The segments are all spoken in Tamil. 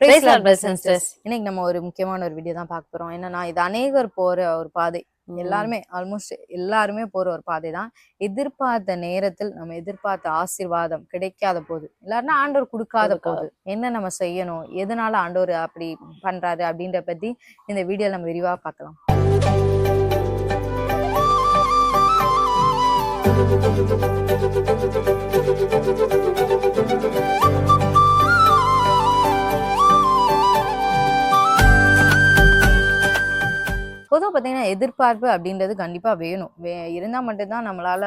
இன்னைக்கு நம்ம ஒரு முக்கியமான ஒரு வீடியோ தான் பார்க்க போறோம். என்னன்னா இது அநேகர் போற ஒரு பாதை. எல்லாருமே ஆல்மோஸ்ட் எல்லாருமே போற ஒரு பாதை தான். எதிர்பார்த்த நேரத்தில் நம்ம எதிர்பார்த்த ஆசீர்வாதம் கிடைக்காத போது எல்லாருன்னா ஆண்டவர் கொடுக்காத. போது என்ன நம்ம செய்யணும்? எதனால ஆண்டவர் அப்படி பண்றாரு அப்படின்ற பத்தி இந்த வீடியோ நம்ம விரிவா பார்க்கலாம். பொதுவாக பார்த்தீங்கன்னா எதிர்பார்ப்பு அப்படின்றது கண்டிப்பா வேணும். வே இருந்தா மட்டும்தான் நம்மளால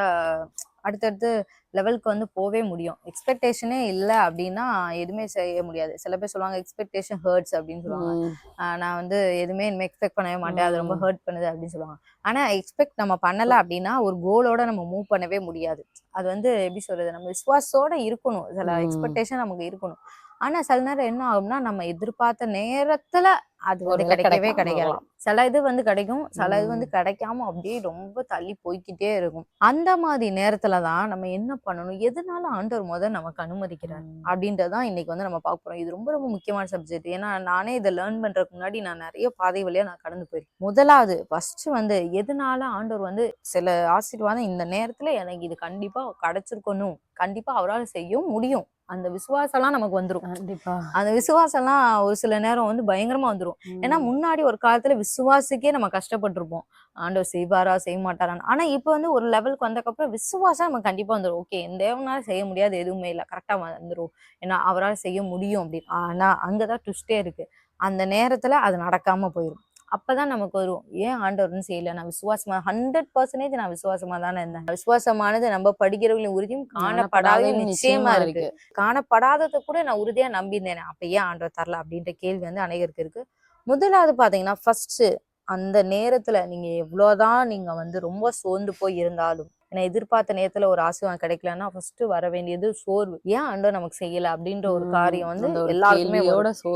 அடுத்தடுத்து லெவலுக்கு வந்து போவே முடியும். எக்ஸ்பெக்டேஷனே இல்லை அப்படின்னா எதுவுமே செய்ய முடியாது. சில பேர் சொல்லுவாங்க எக்ஸ்பெக்டேஷன் ஹர்ட்ஸ் அப்படின்னு சொல்லுவாங்க. நான் வந்து எதுவுமே இனிமே எக்ஸ்பெக்ட் பண்ணவே மாட்டேன். அது ரொம்ப. ஹர்ட் பண்ணுது அப்படின்னு சொல்லுவாங்க. ஆனா எக்ஸ்பெக்ட் நம்ம பண்ணல அப்படின்னா ஒரு கோலோட நம்ம மூவ் பண்ணவே முடியாது. அது வந்து எப்படி சொல்றது? நம்ம விசுவாசத்தோட இருக்கணும். சில. எக்ஸ்பெக்டேஷன் நமக்கு இருக்கணும். ஆனா சில நேரம் என்ன ஆகும்னா நம்ம எதிர்பார்த்த நேரத்துல அது வந்து கிடைக்கவே கிடைக்காது. சில இது வந்து கிடைக்கும் சில இது வந்து. கிடைக்காம அப்படியே ரொம்ப தள்ளி போய்க்கிட்டே இருக்கும். அந்த மாதிரி நேரத்துல தான் நம்ம என்ன பண்ணணும்? எதனால ஆண்டவர் முதல் நமக்கு அனுமதிக்கிறார். அப்படின்றதான் இன்னைக்கு வந்து நம்ம பார்க்க போறோம். இது ரொம்ப ரொம்ப முக்கியமான சப்ஜெக்ட் ஏன்னா நானே இதை லேர்ன் பண்றதுக்கு முன்னாடி நான் நிறைய பாதை வழியா நான் கடந்து போயிருக்கேன். முதலாவது ஃபர்ஸ்ட் வந்து எதனால ஆண்டவர் வந்து சில ஆசீர்வாதம் இந்த நேரத்துல எனக்கு இது கண்டிப்பா கிடைச்சிருக்கணும். கண்டிப்பா அவரால் செய்ய முடியும். அந்த விசுவாசம்லாம் நமக்கு கண்டிப்பா. அந்த விசுவாசம்லாம் ஒரு சில நேரம் வந்து பயங்கரமா வந்துரும் ஏன்னா. முன்னாடி ஒரு காலத்துல விசுவாசிக்கே நம்ம கஷ்டப்பட்டிருப்போம். ஆண்டவர் செய்வாரா செய்ய மாட்டாரான்னு ஆனா இப்போ வந்து ஒரு லெவலுக்கு வந்ததுக்கப்புறம் விசுவாசம் நம்ம கண்டிப்பா வந்துடும் ஓகே இந்த தேவனால செய்ய முடியாது எதுவுமே இல்லை. கரெக்டா வந்துரும். ஏன்னா அவரால் செய்ய முடியும் அப்படின்னு ஆனா அங்கதான் ட்விஸ்டே இருக்கு. அந்த நேரத்துல அது நடக்காம போயிடும் அப்பதான் நமக்கு வரும் ஏன் ஆண்டவர்னு செய்யல? நான் விசுவாசமா ஹண்ட்ரட் பர்சன்டேஜ் நான் விசுவாசமா தானே இருந்தேன். விசுவாசமானது நம்ம படிக்கிறவர்களின் உறுதியும் காணப்படாத நிச்சயமா இருக்கு. காணப்படாததை கூட நான் உறுதியா நம்பியிருந்தேன். அப்ப ஏன் ஆண்டவர் தரல? அப்படின்ற கேள்வி வந்து அநேகருக்கு இருக்கு. முதலாவது பாத்தீங்கன்னா ஃபர்ஸ்ட் அந்த நேரத்துல நீங்க எவ்வளவுதான் நீங்க வந்து ரொம்ப சோர்ந்து போய் இருந்தாலும் ஏன்னா எதிர்பார்த்த நேரத்துல ஒரு ஆசீர்வாதம் கிடைக்கலன்னா ஃபர்ஸ்ட் வர வேண்டியது சோர்வு ஏன் ஆண்டவர் நமக்கு செய்யல அப்படின்ற ஒரு. காரியம் வந்து எல்லாருக்குமே.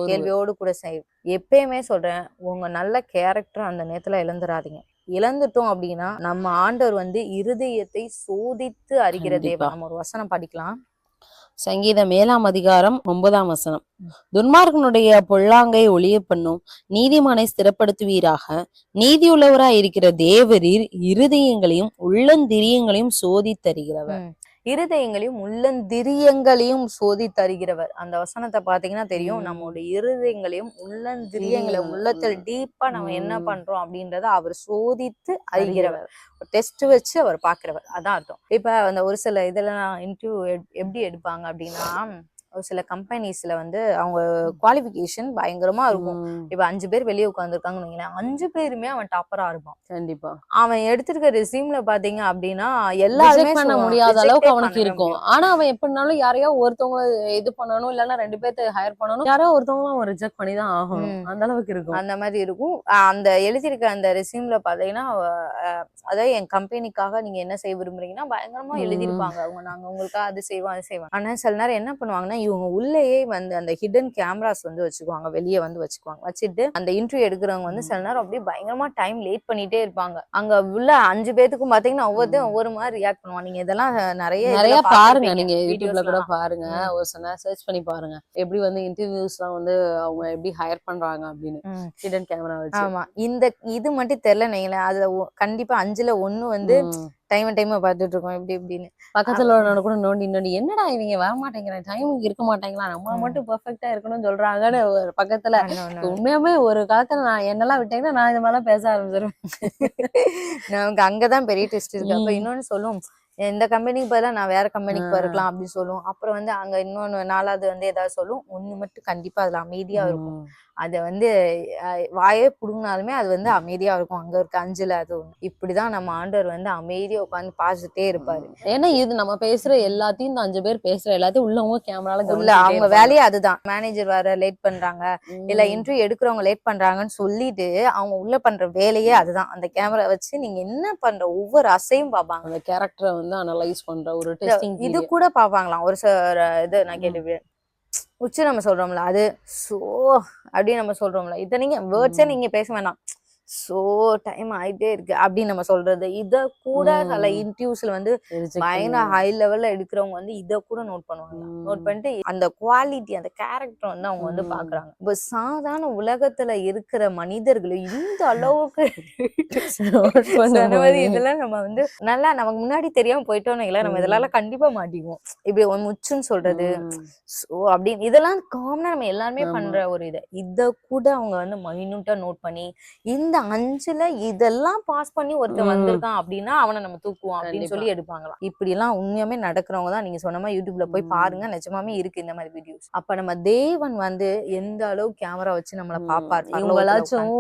கேள்வியோட கூட செய்யும் எப்பயுமே சொல்றேன் உங்க நல்ல கேரக்டர் அந்த நேரத்துல இழந்துடாதீங்க இழந்துட்டோம் அப்படின்னா நம்ம ஆண்டவர் வந்து இருதயத்தை சோதித்து அறிகிற. தேவன் நம்ம ஒரு வசனம் படிக்கலாம் சங்கீதம் ஏழாம் அதிகாரம் ஒன்பதாம் வசனம். துன்மார்க்கனுடைய பொல்லாங்கை ஒளிய பண்ணும் நீதிமானை ஸ்திரப்படுத்துவீராக. நீதியுள்ளவராய் இருக்கிற தேவரீர் இருதயங்களையும் உள்ளந்திரியங்களையும் சோதித்தருகிறவர் இருதயங்களையும் உள்ளந்திரியங்களையும் சோதி தருகிறவர் அந்த வசனத்தை பாத்தீங்கன்னா தெரியும். நம்மளுடைய இருதயங்களையும் உள்ளந்திரியங்களை திரியங்கள். உள்ளத்தில் டீப்பா நம்ம என்ன. பண்றோம் அப்படின்றத அவர் சோதித்து அறிகிறவர். டெஸ்ட் வச்சு அவர் பாக்குறவர் அதான் அர்த்தம் இப்ப அந்த ஒரு சில இதெல்லாம் இன்டர்வியூ எப்படி எடுப்பாங்க அப்படின்னா ஒரு சில கம்பெனிஸ்ல வந்து அவங்க குவாலிஃபிகேஷன் பயங்கரமா இருக்கும். இப்ப அஞ்சு பேர் வெளியே உட்காந்துருக்காங்கன்னு வைங்களேன் அஞ்சு பேருமே அவன் டாப்பரா இருப்பான் கண்டிப்பா அவன் எடுத்திருக்க ரெசியூம்ல பாத்தீங்க அப்படின்னா எல்லாருமே பண்ண. முடியாத அளவுக்கு அவனுக்கு இருக்கும். ஆனா அவன் எப்படினாலும் யாரையோ ஒருத்தவங்க இது பண்ணணும் இல்லன்னா ரெண்டு பேர்த்த ஹையர் பண்ணணும் யாரோ ஒருத்தவங்க அவன் ரிஜெக்ட் பண்ணி தான் ஆகணும் ம். அந்த அளவுக்கு இருக்கும் அந்த மாதிரி இருக்கும் அந்த எழுதியிருக்க அந்த ரெசியூம்ல பாத்தீங்கன்னா அதாவது என் கம்பெனிக்காக நீங்க என்ன செய்ய விரும்புறீங்கன்னா பயங்கரமா. எழுதியிருப்பாங்க அவங்க நாங்க உங்களுக்காக அது செய்வோம் அது செய்வோம் ஆனா சில நேரம் என்ன பண்ணுவாங்கன்னா இவங்க உள்ளேயே வந்து அந்த ஹிடன் கேமராஸ் வந்து வச்சுக்குவாங்க. வெளியே வந்து வச்சுக்குவாங்க. வச்சுட்டு அந்த இன்டர்வியூ எடுக்கிறவங்க வந்து சில நேரம் அப்படியே பயங்கரமா டைம் லேட் பண்ணிட்டே இருப்பாங்க. அங்க உள்ள அஞ்சு பேத்துக்கும் பாத்தீங்கன்னா ஒவ்வொருத்தரும் ஒவ்வொரு மாதிரி ரியாக்ட் பண்ணுவாங்க. நீங்க இதெல்லாம் நிறைய நிறைய பாருங்க. நீங்க யூடியூப்ல கூட. பாருங்க. ஒரு சில சர்ச் பண்ணி பாருங்க. எப்படி வந்து இன்டர்வியூஸ் எல்லாம் வந்து அவங்க எப்படி ஹையர் பண்றாங்க அப்படின்னு. ஹிடன் கேமரா வச்சு. ஆமா. இந்த இது மட்டும் தெரியல நீங்களேன் அதுல கண்டிப்பா அஞ்சுல ஒண்ணு வந்து. டைம் டைம் பார்த்துட்டு இருக்கோம் இப்படி இப்படின்னு. பக்கத்துல உள்ளவன கூட நோண்டி நோண்டி என்னடா இவங்க வர மாட்டேங்கிறாங்க டைமுக்கு இருக்க மாட்டேங்களா? நம்ம. மட்டும் பெர்ஃபெக்ட்டா இருக்கணும்னு சொல்றாங்கன்னு ஒரு பக்கத்துல. உண்மையாவே ஒரு காலத்துல நான் என்னெல்லாம் விட்டீங்கன்னா நான் இது மாதிரிலாம் பேச ஆரம்பிச்சிருவேன். நமக்கு அங்கதான் பெரிய டெஸ்ட் இருக்கு. அப்ப. இன்னொன்னு சொல்லும் இந்த கம்பெனிக்கு பதிலா நான் வேற கம்பெனிக்கு. போயிருக்கலாம் அப்படின்னு சொல்லும் அப்புறம் வந்து அங்க இன்னொன்னு நாலாவது வந்து ஏதாவது சொல்லும் ஒண்ணு மட்டும் கண்டிப்பா அதுல அமைதியா இருக்கும். அத வந்து வாயே புடுங்கினாலுமே அது வந்து அமைதியா இருக்கும். அங்க இருக்க அஞ்சுல அது ஒண்ணு. இப்படிதான் நம்ம ஆண்டவர் வந்து அமைதியா உட்காந்து பார்த்துட்டே இருப்பாரு. ஏன்னா இது நம்ம பேசுற எல்லாத்தையும் இந்த அஞ்சு பேர் பேசுற எல்லாத்தையும் உள்ளவங்க கேமரால உள்ள அவங்க வேலையே அதுதான். மேனேஜர் வர லேட் பண்றாங்க. இல்ல இன்டர்வியூ எடுக்கிறவங்க லேட் பண்றாங்கன்னு சொல்லிட்டு அவங்க உள்ள பண்ற வேலையே அதுதான். அந்த கேமரா வச்சு நீங்க என்ன பண்ற? ஒவ்வொரு அசையும் பார்ப்பாங்க அந்த கேரக்டரை வந்து அனலைஸ் பண்ற ஒரு டெஸ்டிங் இது கூட பாப்பாங்களாம் ஒரு இது நான் கேள்வி உச்சி நம்ம சொல்றோம்ல அது சோ அப்படின்னு நம்ம சொல்றோம்ல. இத்தனைக்கு வேர்ட்ஸே ம். நீங்க பேச வேணாம். சோ டைம் ஆயிட்டே இருக்கு அப்படின்னு நம்ம சொல்றது இத கூட சில. இன்டர்வியூஸ்ல வந்து பயங்கர. ஹை லெவல்ல எடுக்கிறவங்க வந்து இத கூட நோட் பண்ணுவாங்க நோட். பண்ணிட்டு அந்த குவாலிட்டி அந்த கேரக்டர் வந்து அவங்க வந்து. பாக்குறாங்க இப்ப சாதாரண உலகத்துல இருக்கிற மனிதர்கள் இந்த அளவுக்கு. இதெல்லாம் நம்ம வந்து நல்லா நமக்கு முன்னாடி தெரியாம போயிட்டோம்னு வைங்களேன், நம்ம. இதெல்லாம் கண்டிப்பா மாட்டிக்குவோம் இப்படி ஒரு முச்சுன்னு சொல்றது. சோ அப்படின்னு இதெல்லாம் காமனா நம்ம எல்லாருமே. பண்ற ஒரு இது இத கூட அவங்க வந்து மைனூட்டா நோட் பண்ணி இந்த அஞ்சுல இதெல்லாம் பாஸ் பண்ணி ஒருத்தன் ம். வந்திருக்கான் அப்படின்னா அவனை நம்ம தூக்குவோம் அப்படின்னு. சொல்லி எடுப்பாங்களாம் இப்படி எல்லாம் உண்மையாமே நடக்கிறவங்க தான் நீங்க சொன்ன மாதிரி யூடியூப்ல போய். பாருங்க நிஜமாவே இருக்கு இந்த மாதிரி வீடியோஸ் அப்ப நம்ம தேவன் வந்து எந்த அளவு கேமரா வச்சு நம்மள. பாப்பார் இவங்களாச்சும்.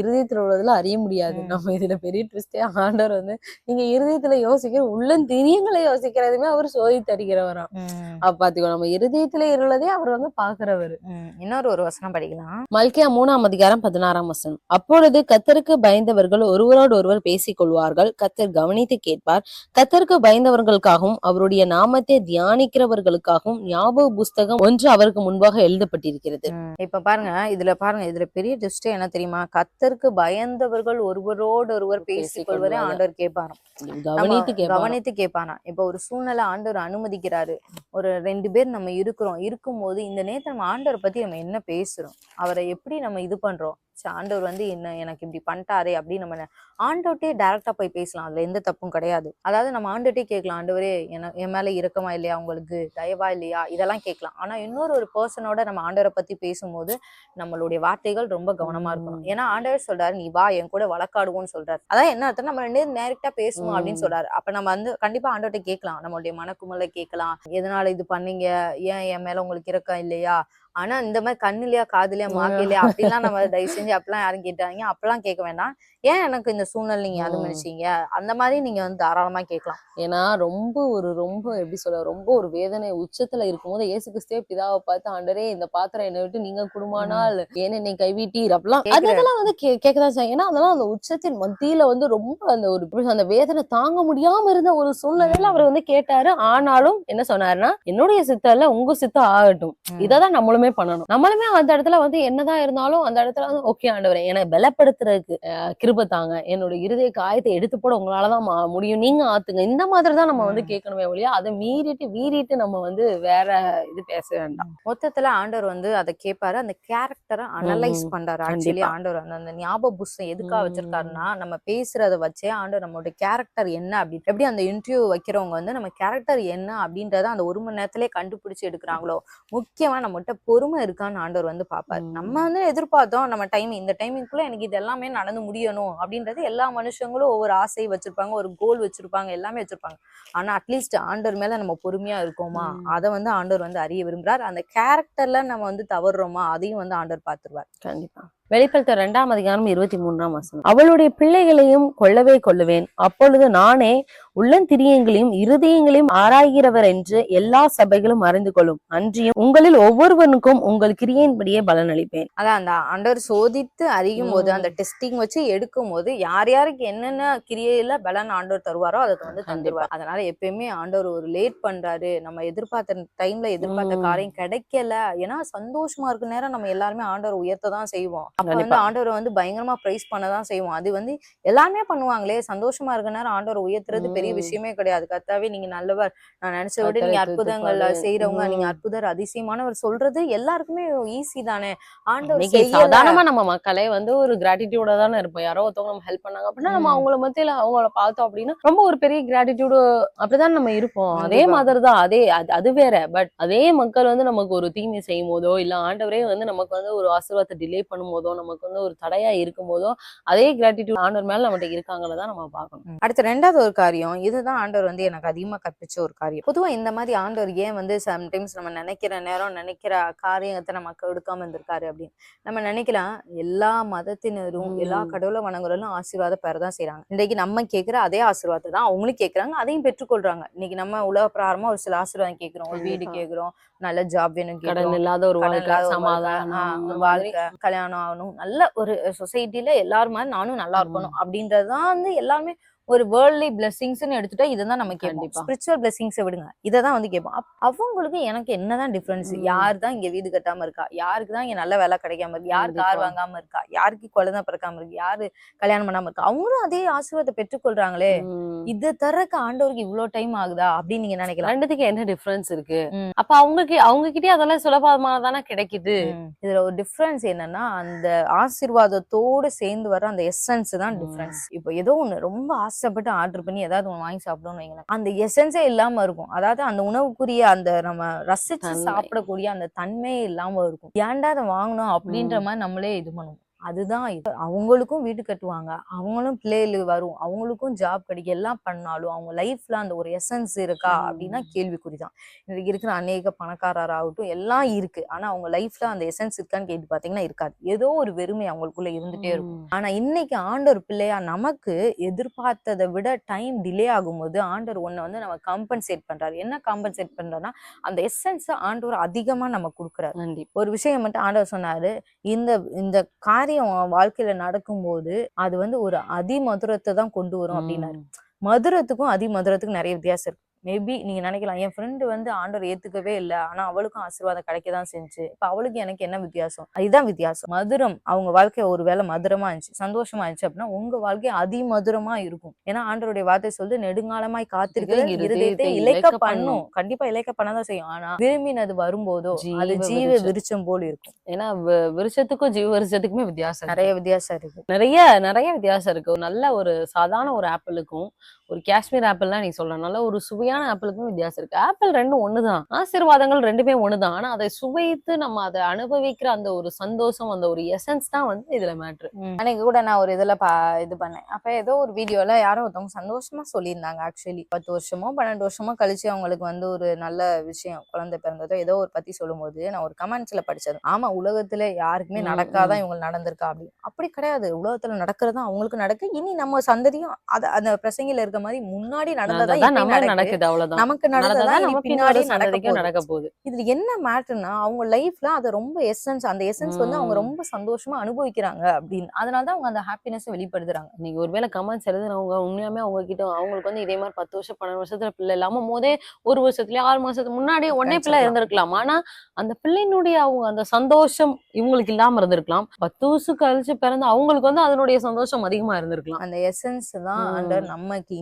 இருதயத்துல உள்ளதுல அறிய முடியாது. நம்ம இதுல பெரிய ட்விஸ்டே ஆண்டவர் வந்து நீங்க இருதயத்துல யோசிக்கிற உள்ளந்திரியங்களை யோசிக்கிறதுமே அவர் சோதி தருகிறவராம். அப்ப பாத்துக்கோ நம்ம இருதயத்துல இருளதே அவர் வந்து பாக்குறவரு. இன்னொரு ஒரு வசனம் படிக்கலாம் மல்கியா மூணாம் அதிகாரம் பதினாறாம் வசனம் அப்பொழுது கத்தருக்கு பயந்தவர்கள் ஒருவரோடு ஒருவர் பேசிக் கொள்வார்கள் கத்தர் கவனித்து கேட்பார். கத்தருக்கு பயந்தவர்களுக்காகவும் அவருடைய நாமத்தை தியானிக்கிறவர்களுக்காகவும் ஞாபக புஸ்தகம் ஒன்று அவருக்கு முன்பாக எழுதப்பட்டிருக்கிறது. இப்ப பாருங்க இதுல பாருங்க இதுல பெரிய ட்விஸ்ட் என்ன தெரியுமா? கத்தருக்கு பயந்தவர்கள் ஒருவரோடு ஒருவர் பேசிக் கொள்வதை. ஆண்டவர் கேட்பாராம். கவனித்து கவனித்து கேட்பாராம். இப்ப ஒரு சூழ்நிலை ஆண்டவர் அனுமதிக்கிறாரு. ஒரு ரெண்டு பேர் நம்ம இருக்கிறோம். இருக்கும்போது இந்த நேரத்துல நம்ம ஆண்டவரை பத்தி நம்ம என்ன பேசுறோம்? அவரை எப்படி நம்ம இது பண்றோம்? ஆண்டவர் வந்து என்ன எனக்கு இப்படி பண்ணிட்டாரே அப்படின்னு நம்ம நெ- ஆண்டவர்ட்டே டைரக்டா போய் பேசலாம். அதுல எந்த தப்பும் கிடையாது. அதாவது நம்ம ஆண்டவர்ட்டே கேட்கலாம் ஆண்டவரே என என் மேல இரக்கமா இல்லையா உங்களுக்கு? தயவா இல்லையா? இதெல்லாம் கேட்கலாம். ஆனா இன்னொரு ஒரு பர்சனோட நம்ம ஆண்டவரை பத்தி பேசும்போது நம்மளுடைய வார்த்தைகள் ரொம்ப கவனமா இருக்கணும். ஏன்னா ஆண்டவர் சொல்றாரு நீ வா என் கூட வழக்காடுவோம்னு சொல்றாரு. அதான் என்ன அர்த்தம் நம்ம ரெண்டு நேரக்டா பேசுவோம் அப்படின்னு. சொல்றாரு. அப்ப நம்ம வந்து கண்டிப்பா ஆண்டவர்ட்ட கேட்கலாம். நம்மளுடைய மனக்குமலை கேட்கலாம். எதனால இது பண்ணீங்க? ஏன் என் மேல உங்களுக்கு இரக்கம் இல்லையா? ஆனா இந்த மாதிரி கண்ணுலயா காதுலயா மாக்கையிலயா அப்படிலாம் நம்ம தயவு செஞ்சு அப்படிலாம் யாரும் கேட்டாங்க அப்பெல்லாம் கேட்க வேண்டாம். ஏன் எனக்கு இந்த சூழ்நிலை நீங்க. அனுமதிச்சீங்க? அந்த மாதிரி நீங்க வந்து தாராளமா கேட்கலாம். ஏன்னா ரொம்ப ஒரு ரொம்ப எப்படி சொல்ல ரொம்ப ஒரு வேதனை உச்சத்துல இருக்கும்போது இயேசு கிறிஸ்துவே பிதாவை பார்த்து ஆண்டரே இந்த பாத்திரம் என்னை விட்டு நீங்க குடுமானால் ஏன் என்னை கைவிட்டீர்? அப்படிலாம். அதெல்லாம் வந்து கேட்கதான் செய்யும். ஏன்னா அதெல்லாம் அந்த உச்சத்தின் மத்தியில வந்து ரொம்ப அந்த ஒரு அந்த வேதனை தாங்க முடியாம இருந்த ஒரு சூழ்நிலையில அவர் வந்து கேட்டாரு. ஆனாலும் என்ன சொன்னாருன்னா என்னுடைய சித்தம் இல்ல உங்க சித்தம் ஆகட்டும். இததான் நம்மளுமே பண்ணணும் நம்மளுமே அந்த இடத்துல வந்து என்னதான் இருந்தாலும் அந்த இடத்துல வந்து ஓகே ஆண்டவரே என்னை பலப்படுத்துறதுக்கு கிருபை தாங்க என்னோட இருதய காயத்தை எடுத்து போட உங்களாலதான் முடியும் நீங்க ஆத்துங்க இந்த மாதிரி தான் நம்ம வந்து. கேட்கணுமே ஒழிய அதை மீறிட்டு வீறிட்டு நம்ம வந்து வேற இது பேச வேண்டாம் மொத்தத்துல ஆண்டவர் வந்து அதை கேட்பாரு அந்த கேரக்டரை அனலைஸ். பண்றாரு ஆக்சுவலி. ஆண்டவர் அந்த அந்த ஞாபக புஸ்தம் எதுக்காக. வச்சிருக்காருன்னா நம்ம பேசுறத வச்சே ஆண்டவர் நம்மளோட கேரக்டர் என்ன அப்படி எப்படி அந்த இன்டர்வியூ வைக்கிறவங்க வந்து நம்ம கேரக்டர் என்ன அப்படின்றத அந்த ஒரு மணி நேரத்திலே கண்டுபிடிச்சு எடுக்கிறாங்களோ முக்கியமா நம்மகிட்ட பொறுமை இருக்கான்னு ஆண்டவர் வந்து பாப்பாரு. ம். நம்ம வந்து எதிர்பார்த்தோம் நம்ம டைம் இந்த டைமிங்குள்ள எனக்கு இது எல்லாமே நடந்து முடியணும் அப்படின்றது எல்லா மனுஷங்களும் ஒவ்வொரு ஆசை வச்சிருப்பாங்க ஒரு கோல் வச்சிருப்பாங்க எல்லாமே வச்சிருப்பாங்க. ஆனா அட்லீஸ்ட் ஆண்டவர் மேல நம்ம பொறுமையா இருக்கோமா. அதை வந்து ஆண்டவர் வந்து அறிய விரும்புறார். அந்த கேரக்டர்ல நம்ம வந்து தவறுறோமா? அதையும் வந்து ஆண்டவர் பார்த்துருவார் கண்டிப்பா. வெளிப்படுத்த இரண்டாம் அதிகாரம் இருபத்தி மூன்றாம் வசனம். அவளுடைய பிள்ளைகளையும் கொல்லவே கொள்ளுவேன் அப்பொழுது நானே உள்ளந்திரியங்களையும் இருதயங்களையும் ஆராய்கிறவர் என்று எல்லா சபைகளும் அறிந்து கொள்ளும். அன்றியும் உங்களில் ஒவ்வொருவனுக்கும் உங்கள் கிரியையின்படியே பலனளிப்பேன். அதான் அந்த ஆண்டவர் சோதித்து அறியும் போது. அந்த டெஸ்டிங் வச்சு எடுக்கும் போது யார் யாருக்கு என்னென்ன கிரியையில பலன் ஆண்டவர் தருவாரோ அதை வந்து. தந்துருவார். அதனால எப்பயுமே ஆண்டவர் ஒரு லேட் பண்றாரு. நம்ம எதிர்பார்த்த டைம்ல எதிர்பார்த்த. காரியம் கிடைக்கல. ஏன்னா சந்தோஷமா இருக்க நேரம் நம்ம எல்லாருமே ஆண்டவர் உயர்த்த தான் செய்வோம். அப்ப வந்து. ஆண்டவரை வந்து பயங்கரமா பிரைஸ் பண்ண தான் செய்வோம் அது வந்து எல்லாருமே பண்ணுவாங்களே சந்தோஷமா இருக்க நேரம் ஆண்டவர் உயர்த்துறது பெரிய. விஷயமே கிடையாது கர்த்தாவே நீங்க நல்லவர் நான் நினைச்ச விட நீங்க அற்புதங்கள். செய்யறவங்க நீங்க. அற்புதர் அதிசயமானவர் சொல்றது எல்லாருக்குமே ஈஸி தானே ஆண்டவர் சாதாரணமா நம்ம மக்களே வந்து ஒரு கிராட்டிடியூட தானே இருப்போம் யாரோ ஒருத்தவங்க நம்ம ஹெல்ப் பண்ணாங்க அப்படின்னா நம்ம. அவங்கள மத்தியில அவங்கள பார்த்தோம் அப்படின்னா ரொம்ப ஒரு பெரிய கிராட்டிடியூடு அப்படிதான் நம்ம இருப்போம் அதே. மாதிரி தான் அதே அது அது வேற பட் அதே மக்கள் வந்து நமக்கு ஒரு தீமை செய்யும் போதோ இல்ல ஆண்டவரே வந்து நமக்கு வந்து ஒரு ஆசீர்வாதத்தை டிலே பண்ணும் போதோ நமக்கு வந்து ஒரு தடையா இருக்கும் போதோ அதே கிராட்டிடியூட் ஆண்டவர் மேல நம்மகிட்ட இருக்காங்கள தான் நம்ம பார்க்கணும். அடுத்து ரெண்டாவது ஒரு காரியம் இதுதான் ஆண்டவர் வந்து எனக்கு அதிகமா கற்பிச்ச ஒரு காரியம் பொதுவா இந்த மாதிரி ஆண்டவர் ஏன் வந்து சம்டைம்ஸ் நம்ம நினைக்கிற நேரம் நினைக்கிற காரியத்தை நமக்கு எடுக்காம இருந்திருக்காரு அப்படின்னு நம்ம நினைக்கலாம் எல்லா மதத்தினரும் எல்லா. கடவுளை வணங்குறவங்களும் ஆசீர்வாதம் பெறதான் செய்றாங்க இன்னைக்கு நம்ம கேட்கிற அதே ஆசீர்வாதத்தை தான் அவங்களும் கேட்கறாங்க அதையும் பெற்றுக்கொள்றாங்க இன்னைக்கு நம்ம உலக பிரகாரமா ஒரு சில ஆசீர்வாதம் கேட்கிறோம் ஒரு வீடு. கேட்கிறோம் நல்ல ஜாப் வேணும் கடன் இல்லாத ஒரு வாழ்க்கை சமாதானம் வாழ்க்கை கல்யாணம் ஆகணும் நல்ல ஒரு சொசைட்டில எல்லாரும் மாதிரி நானும் நல்லா இருக்கணும் அப்படின்றதுதான் வந்து எல்லாருமே ஒரு வேர்ல்ட்லி பிளெஸிங்ஸ்னு எடுத்துட்டா இதுதான் நம்ம கேட்போம். ஸ்பிரிச்சுவல் பிளெஸிங்ஸை விடுங்க. இதை தான் வந்து கேட்போம். அவங்களுக்கு எனக்கு என்னதான் டிஃபரன்ஸ். யார் தான் இங்க வீடு கட்டாம இருக்கா? யாருக்கு தான் இங்க நல்ல வேலை கிடைக்காம இருக்கு? யார் கார். வாங்காம இருக்கா? யாருக்கு குழந்தை பிறக்காம இருக்கு? யாரு கல்யாணம் பண்ணாம இருக்கா? அவங்களும் அதே ஆசீர்வாதத்தை பெற்றுக்கொள்றாங்களே. இது தரக்கு ஆண்டவருக்கு இவ்வளவு டைம் ஆகுதா? அப்படின்னு நீங்க நினைக்கலாம். ரெண்டுத்துக்கு என்ன டிஃபரன்ஸ் இருக்கு. அப்ப அவங்க அவங்க கிட்டே அதெல்லாம் சுலபமானதானே கிடைக்குது. இதுல ஒரு டிஃபரன்ஸ் என்னன்னா அந்த ஆசீர்வாதத்தோடு சேர்ந்து வர அந்த எசன்ஸ் தான். டிஃபரன்ஸ் இப்போ ஏதோ ஒண்ணு ரொம்ப ஆசைப்பட்டு ஆர்டர் பண்ணி ஏதாவது ஒண்ணு வாங்கி சாப்பிடணும்னு வைங்களேன் அந்த எசன்ஸே இல்லாம இருக்கும் அதாவது அந்த உணவுக்குரிய அந்த நம்ம ரசிச்சு. சாப்பிடக்கூடிய அந்த தன்மையே இல்லாம இருக்கும் ஏன்டா அதை வாங்கணும் அப்படின்ற. மாதிரி நம்மளே இது பண்ணுவோம் அதுதான் அவங்களுக்கும் வீடு கட்டுவாங்க. அவங்களும் பிள்ளைகள் வரும். அவங்களுக்கும் ஜாப் கிடைக்கும் எல்லாம் பண்ணாலும் அவங்க லைஃப்ல அந்த ஒரு எசன்ஸ் இருக்கா. அப்படின்னா கேள்விக்குறிதான். இன்னைக்கு இருக்கிற அநேக பணக்காரராகட்டும் எல்லாம் இருக்கு. ஆனா அவங்க லைஃப்ல அந்த எசன்ஸ் இருக்கான்னு கேட்டு பாத்தீங்கன்னா இருக்காது. ஏதோ ஒரு வெறுமை அவங்களுக்குள்ள இருந்துட்டே இருக்கும். ஆனா இன்னைக்கு ஆண்டவர் பிள்ளையா நமக்கு எதிர்பார்த்ததை விட டைம் டிலே ஆகும்போது ஆண்டவர் ஒண்ணு வந்து நம்ம கம்பன்சேட் பண்றாரு. என்ன கம்பன்சேட் பண்றாருன்னா அந்த எசன்ஸ் ஆண்டவர் அதிகமா நம்ம கொடுக்குறாரு. ஒரு விஷயம் மட்டும் ஆண்டவர் சொன்னாரு. இந்த இந்த காரியம் உன் வாழ்க்கையில நடக்கும்போது அது வந்து ஒரு அதிமதுரத்தை தான் கொண்டு வரும் அப்படின்னாரு. மதுரத்துக்கும் அதிமதுரத்துக்கும் நிறைய வித்தியாசம் இருக்கு மேபி நீங்க நினைக்கலாம் என் ஃப்ரெண்டு வந்து ஆண்டவர் ஏத்துக்கவே இல்லை. ஆனா அவளுக்கும் ஆசீர்வாதம் கிடைக்கதான் செஞ்சு. இப்ப அவளுக்கு எனக்கு என்ன வித்தியாசம்? இதுதான் வித்தியாசம். மதுரம் அவங்க வாழ்க்கை ஒருவேளை மதுரமா இருந்துச்சு சந்தோஷமா இருந்துச்சு அப்படின்னா உங்க வாழ்க்கை அதிமதுரமா இருக்கும். ஏன்னா ஆண்டவருடைய வார்த்தை சொல்லுது நெடுங்காலமாய் காத்திருக்கிற இருதயத்தை இழைக்க பண்ணும். கண்டிப்பா இழைக்க பண்ணதான் செய்யும். ஆனா விரும்பினது வரும்போதோ அது ஜீவ. விருச்சம் போல் இருக்கும். ஏன்னா வி- விருட்சத்துக்கும் ஜீவ விருட்சத்துக்குமே வித்தியாசம். நிறைய வித்தியாசம் இருக்கு. நிறைய நிறைய வித்தியாசம் இருக்கு. ஒரு நல்ல ஒரு சாதாரண ஒரு ஆப்பிளுக்கும் ஒரு காஷ்மீர் ஆப்பிள்லாம் நீ சொல்ற நல்ல ஒரு சுவையான ஆப்பிளுக்கும் வித்தியாசம் இருக்கு. ஆப்பிள் ரெண்டும் ஒண்ணுதான். ஆசீர்வாதங்கள் ரெண்டுமே ஒண்ணுதான். ஆனா அதை சுவைத்து நம்ம அதை அனுபவிக்கிற அந்த ஒரு சந்தோஷம் அந்த ஒரு எசன்ஸ் தான் வந்து இதுல மேட்ரு அன்னைக்கு கூட நான் ஒரு இதுல பா இது பண்ணேன். அப்ப ஏதோ ஒரு வீடியோல யாரோ ஒருத்தவங்க சந்தோஷமா சொல்லியிருந்தாங்க ஆக்சுவலி பத்து வருஷமோ பன்னெண்டு வருஷமோ கழிச்சு அவங்களுக்கு வந்து ஒரு நல்ல விஷயம் குழந்தை பிறந்ததோ ஏதோ ஒரு பத்தி சொல்லும்போது நான் ஒரு கமெண்ட்ஸ்ல படிச்சது. ஆமா உலகத்துல யாருக்குமே நடக்காதான் ம். இவங்களுக்கு நடந்திருக்கா அப்படி அப்படி கிடையாது. உலகத்துல நடக்கிறதா அவங்களுக்கு நடக்கு. இனி நம்ம சந்ததியும் அத அந்த பிரசங்கில இருக்க மாதிரி முன்னாடி நடந்ததா நம்ம நடக்குது. அவ்வளவுதான். நமக்கு நடந்ததா நம்ம பின்னாடி நடக்க போகுது? இதுல என்ன மேட்டர்னா அவங்க லைஃப்ல அது ரொம்ப எசன்ஸ் அந்த எசன்ஸ் வந்து அவங்க. ரொம்ப சந்தோஷமா அனுபவிக்கிறாங்க அப்படின்னு. அதனாலதான் அவங்க அந்த ஹாப்பினஸ் வெளிப்படுத்துறாங்க. இன்னைக்கு ஒருவேளை கமெண்ட்ஸ் எழுதுனவங்க உண்மையாமே அவங்க கிட்ட அவங்களுக்கு வந்து இதே மாதிரி பத்து வருஷம் பன்னெண்டு வருஷத்துல பிள்ளை இல்லாம போதே ஒரு வருஷத்துலயே ஆறு மாசத்துக்கு முன்னாடியே ஒன்னே பிள்ளை. இருந்திருக்கலாம். ஆனா அந்த பிள்ளையினுடைய அவங்க அந்த சந்தோஷம் இவங்களுக்கு இல்லாம இருந்திருக்கலாம். பத்து வருஷம் கழிச்சு பிறந்து அவங்களுக்கு வந்து அதனுடைய சந்தோஷம் அதிகமா இருந்திருக்கலாம். அந்த எசன்ஸ் தான் ம்.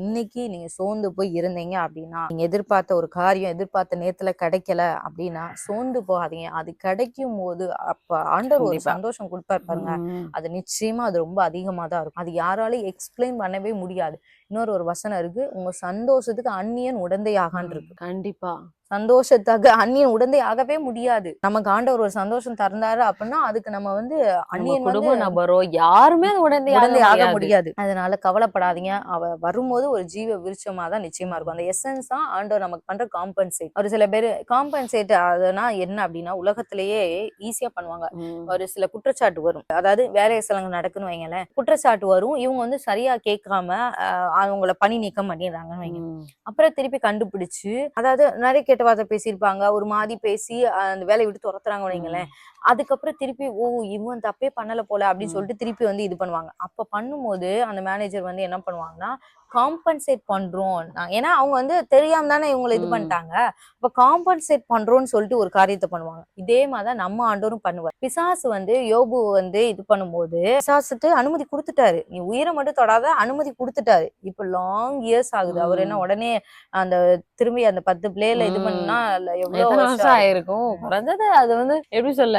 இன்னைக்கு நீங்க சோர்ந்து போய் இருந்தீங்க அப்படின்னா நீங்க எதிர்பார்த்த ஒரு காரியம் எதிர்பார்த்த நேரத்துல கிடைக்கல அப்படின்னா சோர்ந்து போகாதீங்க அது கிடைக்கும் போது அப்ப ஆண்டவர் ஒரு. சந்தோஷம் கொடுப்பாரு பாருங்க. அது நிச்சயமா அது ரொம்ப அதிகமா தான் இருக்கும் அது யாராலையும் எக்ஸ்பிளைன் பண்ணவே முடியாது இன்னொரு ஒரு வசனம் இருக்கு. உங்க சந்தோஷத்துக்கு அந்நியன் உடந்தையாகான் இருக்கு. கண்டிப்பா. சந்தோஷத்தாக அந்நியன் உடந்தை ஆகவே முடியாது. நமக்கு ஆண்டவர் ஒரு சந்தோஷம் தந்தாரு அப்படின்னா அதுக்கு நம்ம வந்து அந்நியன் குடும்ப நபரோ யாருமே உடனே உடனே ஆக முடியாது. அதனால கவலைப்படாதீங்க. அவ வரும்போது ஒரு ஜீவ விருட்சமா தான் நிச்சயமா இருக்கும். அந்த எசன்ஸ் தான் ஆண்டவர் நமக்கு பண்ற காம்பன்சேட் ஒரு சில பேர் காம்பன்சேட் அதுனா என்ன அப்படின்னா உலகத்திலேயே ஈஸியா பண்ணுவாங்க. ஒரு சில குற்றச்சாட்டு வரும். அதாவது வேலை சிலங்க நடக்குன்னு வைங்களேன். குற்றச்சாட்டு வரும். இவங்க வந்து சரியா கேட்காம அவங்கள பணி நீக்கம் பண்ணிடுறாங்கன்னு வைங்க. அப்புறம் திருப்பி கண்டுபிடிச்சு அதாவது நிறைய கெட்ட வார்த்தை பேசியிருப்பாங்க. ஒரு மாதிரி பேசி அந்த வேலையை விட்டு துரத்துறாங்கன்னு வைங்களேன். அதுக்கப்புறம் திருப்பி ஓ இவன் தப்பே பண்ணல போல அப்படின்னு. சொல்லிட்டு திருப்பி வந்து இது பண்ணுவாங்க. அப்ப பண்ணும்போது அந்த மேனேஜர் வந்து என்ன பண்ணுவாங்கன்னா காம்பன்சேட் பண்றோம். ஏன்னா அவங்க வந்து தெரியாம தானே இவங்களை இது. பண்ணிட்டாங்க. அப்ப காம்பன்சேட் பண்றோம்னு சொல்லிட்டு ஒரு காரியத்தை பண்ணுவாங்க. இதே மாதிரிதான் நம்ம ஆண்டவரும் பண்ணுவார். பிசாசு வந்து யோபு வந்து இது பண்ணும்போது பிசாசுக்கு அனுமதி கொடுத்துட்டாரு. நீ உயிரை மட்டும் தொடாத அனுமதி கொடுத்துட்டாரு. இப்ப லாங் இயர்ஸ் ஆகுது. அவர் என்ன. உடனே அந்த திரும்பி அந்த பத்து பிளேல இது. பண்ணா எவ்வளவு வருஷம் ஆயிருக்கும்? குறைஞ்சது அது வந்து எப்படி சொல்ல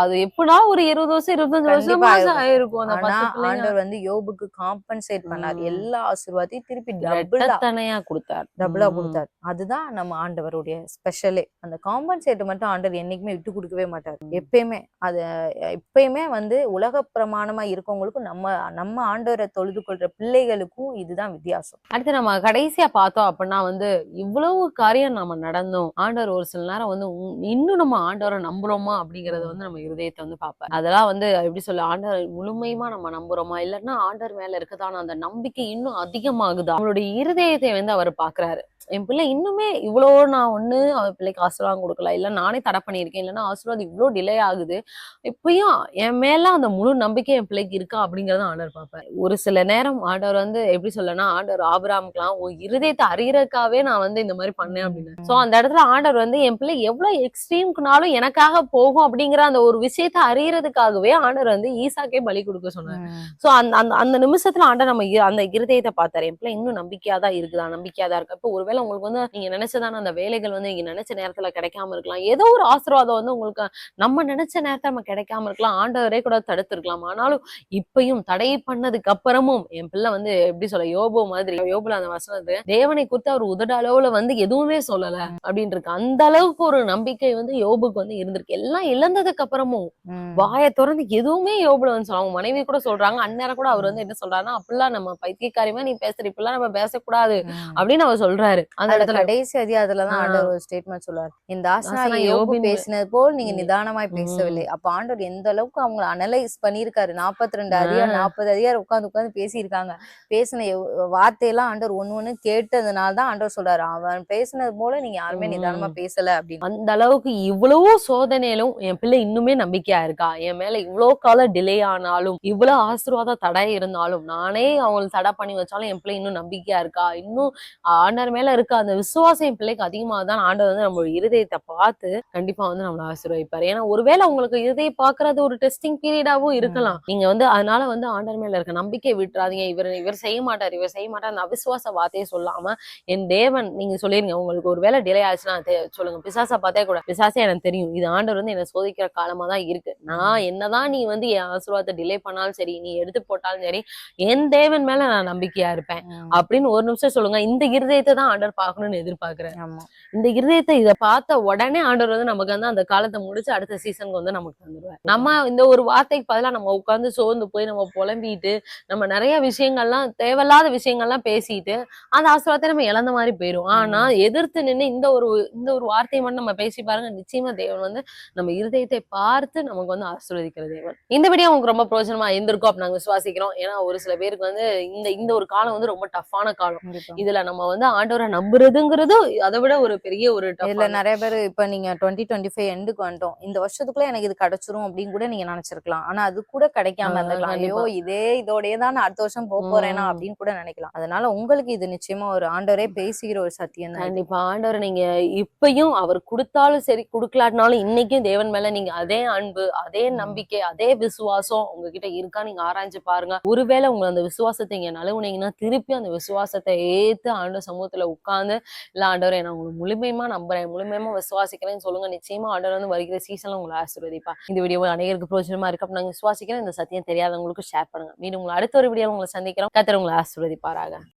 அது எப்படினா ஒரு இருபது வருஷம் இருபத்தஞ்சு வருஷம் ஆயிருக்கும் அந்த பத்து ஆண்டவர் வந்து யோபுக்கு காம்பன்சேட் பண்ணார். எல்லா ஆசீர்வாதத்தையும் திருப்பி டபுளா ரெட்டத்தனையா கொடுத்தார். டபுளா. கொடுத்தார். அதுதான் நம்ம ஆண்டவருடைய ஸ்பெஷலே அந்த காம்பன்சேட் மட்டும் ஆண்டவர் என்னைக்குமே விட்டு கொடுக்கவே மாட்டார். எப்பயுமே. அது எப்பயுமே வந்து உலக பிரமாணமா இருக்கவங்களுக்கும் நம்ம நம்ம ஆண்டவரை தொழுது கொள்ற பிள்ளைகளுக்கும் இதுதான் வித்தியாசம். அடுத்து நம்ம கடைசியா பார்த்தோம் அப்படின்னா வந்து இவ்வளவு காரியம் நம்ம நடந்தோம். ஆண்டவர் ஒரு சில நேரம் வந்து இன்னும் நம்ம ஆண்டவரை நம்புறோமா அப்படிங்கறத வந்து நம்ம இருதயத்தை வந்து பார்ப்பேன் அதெல்லாம் வந்து எப்படி சொல்ல ஆண்டவர் முழுமையுமா நம்ம நம்புறோமா? இல்லைன்னா ஆண்டவர் மேல இருக்குதான அந்த நம்பிக்கை இன்னும் அதிகமாகுதா? அவங்களுடைய இருதயத்தை வந்து அவர் பாக்குறாரு என் பிள்ளை இன்னுமே இவ்வளோ நான் ஒண்ணு அவன் பிள்ளைக்கு ஆசீர்வாதம் கொடுக்கல. இல்ல நானே தடை பண்ணியிருக்கேன். இல்லைன்னா ஆசீர்வாதம் இவ்வளோ டிலே ஆகுது. இப்பயும் என் மேல அந்த முழு நம்பிக்கை என் பிள்ளைக்கு இருக்கா அப்படிங்கறத ஆண்டவர் பார்ப்பார். ஒரு சில நேரம் ஆண்டவர் வந்து எப்படி சொல்லனா ஆண்டவர் ஆபிராமுக்கெல்லாம் உன் இருதயத்தை அறியறதுக்காகவே நான் வந்து இந்த மாதிரி பண்ணேன் அப்படின்னு. சோ அந்த இடத்துல ஆண்டவர் வந்து என் பிள்ளை எவ்வளவு எக்ஸ்ட்ரீம்க்குனாலும் எனக்காக போகும் அப்படிங்கிற அந்த ஒரு விஷயத்தை அறியறதுக்காகவே ஆண்டவர் வந்து ஈசாக்கே பலி கொடுக்க சொன்னார். சோ அந்த அந்த அந்த நிமிஷத்துல ஆண்டவர் நம்ம அந்த இருதயத்தை பார்த்தாரு. என் பிள்ளை இன்னும் நம்பிக்கையா தான் இருக்குதா? நம்பிக்கையா தான் இருக்கு? அப்போ ஒருவேளை உங்களுக்கு வந்து நீங்க நினைச்சதான அந்த வேலைகள் வந்து நீங்க நினைச்ச நேரத்துல கிடைக்காம இருக்கலாம். ஏதோ ஒரு ஆசீர்வாதம் வந்து உங்களுக்கு நம்ம நினைச்ச நேரத்துல நம்ம கிடைக்காம இருக்கலாம். ஆண்டவரே கூட தடுத்திருக்கலாம். ஆனாலும் இப்பயும் தடை பண்ணதுக்கு அப்புறமும் என் பிள்ளை வந்து எப்படி சொல்ல யோபு மாதிரி யோபுல அந்த வசனத்து தேவனை குறித்து அவர் உதட அளவுல வந்து எதுவுமே சொல்லல அப்படின்னு இருக்கு அந்த அளவுக்கு ஒரு நம்பிக்கை வந்து யோபுக்கு வந்து இருந்திருக்கு. எல்லாம் இழந்ததுக்கு அப்புறமும் வாயை திறந்து எதுவுமே யோபுல வந்து சொல்ல அவங்க மனைவி கூட சொல்றாங்க. அந்நேரம் கூட அவர் வந்து என்ன சொல்றாருன்னா அப்படிலாம் நம்ம பைத்தியக்காரியமா நீ பேசுற இப்படிலாம் நம்ம பேசக்கூடாது அப்படின்னு அவர் சொல்றாரு. அந்த இடத்துல கடைசி அதிகாரத்துலதான். ஆண்டவர் ஒரு ஸ்டேட்மெண்ட் சொல்லுவார் இந்த ஆசனா யோபு பேசினது போல் நீங்க. நிதானமாய். பேசவில்லை அப்ப ஆண்டவர் எந்த அளவுக்கு அவங்க அனலைஸ் பண்ணிருக்காரு நாற்பத்தி ரெண்டு அதிகாரம். நாற்பது அதிகாரம் உட்கார்ந்து உட்கார்ந்து பேசியிருக்காங்க பேசின வார்த்தையெல்லாம் ஆண்டவர் ஒண்ணு ஒண்ணு கேட்டதுனால தான் ஆண்டவர் சொல்றாரு அவன் பேசினது போல நீங்க யாருமே. நிதானமா பேசல அப்படின்னு அந்த அளவுக்கு இவ்வளவோ சோதனையிலும் என் பிள்ளை இன்னுமே நம்பிக்கையா இருக்கா என் மேல இவ்வளோ காலம் டிலே ஆனாலும் இவ்வளவு ஆசீர்வாத தடை இருந்தாலும் நானே அவங்களுக்கு தடை பண்ணி வச்சாலும் என் பிள்ளை இன்னும் நம்பிக்கையா இருக்கா இன்னும் ஆண்டவர் மேல இருக்க அந்த விசுவாசம் பிள்ளைக்கு அதிகமாக தான் ஆண்டவர் வந்து நம்ம இருதயத்தை பார்த்து கண்டிப்பா வந்து நம்மள ஆசீர்வதிப்பாரு. ஏன்னா ஒருவேளை உங்களுக்கு இருதயம் பாக்குறது ஒரு டெஸ்டிங் பீரியடாவும் இருக்கலாம். நீங்க வந்து அதனால வந்து ஆண்டவர் மேல இருக்க நம்பிக்கை விட்டுறாதீங்க. இவர் இவர் செய்ய மாட்டார் இவர் செய்ய மாட்டார் அந்த அவிசுவாச வார்த்தையை சொல்லாம என் தேவன் நீங்க சொல்லிருங்க. உங்களுக்கு ஒரு வேலை டிலே ஆச்சுன்னா சொல்லுங்க. பிசாசா பார்த்தே கூட பிசாசே எனக்கு தெரியும். இது ஆண்டவர் வந்து என்ன சோதிக்கிற காலமா தான் இருக்கு. நான் என்னதான் நீ வந்து என் ஆசீர்வாதத்தை டிலே பண்ணாலும் சரி நீ எடுத்து போட்டாலும் சரி என் தேவன் மேல நான் நம்பிக்கையா இருப்பேன். அப்படின்னு ஒரு நிமிஷம் சொல்லுங்க. இந்த இருதயத்தை தான் ஆண்டவர் பார்க்கணும்னு எதிர்பார்க்கிறேன். இந்த இருதயத்தை இதை பார்த்த உடனே ஆண்டவர் வந்து நமக்கு வந்து அந்த காலத்தை முடிச்சு அடுத்த சீசனுக்கு வந்து நமக்கு தந்துருவார். நம்ம இந்த ஒரு வார்த்தைக்கு பதிலா நம்ம உட்கார்ந்து சோர்ந்து போய் நம்ம புலம்பிட்டு நம்ம நிறைய விஷயங்கள்லாம் தேவையில்லாத விஷயங்கள்லாம் பேசிட்டு அந்த ஆசீர்வாதத்தை நம்ம இழந்த மாதிரி போயிரும். ஆனா எதிர்த்து நின்னு இந்த ஒரு இந்த ஒரு வார்த்தையை மட்டும் நம்ம பேசி பாருங்க நிச்சயமா தேவன் வந்து நம்ம இருதயத்தை பார்த்து நமக்கு வந்து ஆசீர்வதிக்கிற தேவன். இந்த வீடியோ உங்களுக்கு ரொம்ப பிரயோஜனமா இருந்திருக்கும் அப்படி நாங்க விசுவாசிக்கிறோம். ஏன்னா ஒரு சில பேருக்கு வந்து இந்த இந்த ஒரு காலம் வந்து ரொம்ப டஃப்பான காலம். இதுல நம்ம வந்து ஆண்டவரை நம்புறதுங்கிறது அதை விட ஒரு பெரிய ஒரு இதுல நிறைய பேர் இப்ப நீங்க டுவெண்ட்டி டுவெண்ட்டி ஃபைவ் எண்டுக்கு வந்துட்டோம் இந்த வருஷத்துக்குள்ள எனக்கு இது கிடைச்சிரும் அப்படின்னு கூட நீங்க நினைச்சிருக்கலாம் ஆனா அது கூட கிடைக்காம இருந்திருக்கலாம் ஐயோ. இதே இதோடயே தான் நான் அடுத்த வருஷம் போக போறேனா. அப்படின்னு கூட நினைக்கலாம் அதனால உங்களுக்கு இது நிச்சயமா ஒரு ஆண்டவரே பேசுகிற ஒரு சத்தியம் தான். கண்டிப்பா ஆண்டவர் நீங்க இப்பயும் அவர் கொடுத்தாலும் சரி கொடுக்கலாட்டினாலும் இன்னைக்கும் தேவன் மேல நீங்க அதே அன்பு அதே. நம்பிக்கை அதே விசுவாசம் உங்ககிட்ட இருக்கா நீங்க ஆராய்ஞ்சு பாருங்க ஒருவேளை உங்க அந்த விசுவாசத்தை இங்க நழுவுனீங்கன்னா திருப்பி அந்த விசுவாசத்தை ஏத்து ஆண்டவர் சமூகத்துல உட்கார்ந்து இல்ல ஆண்டவரை நான் உங்களுக்கு முழுமையுமா நம்புறேன். முழுமையுமா விசுவாசிக்கிறேன்னு சொல்லுங்க. நிச்சயமா ஆண்டவர் வந்து வருகிற சீசன்ல உங்களை ஆசீர்வதிப்பா. இந்த வீடியோ அனைவருக்கு பிரோஜனமா இருக்கு அப்ப நாங்க விசுவாசிக்கிறேன் இந்த சத்தியம் தெரியாதவங்களுக்கு ஷேர் பண்ணுங்க. மீண்டும் உங்களை அடுத்த ஒரு வீடியோ உங்களை சந்திக்கிறோம். கத்திர உங்களை ஆசீர்வதிப்பாராக.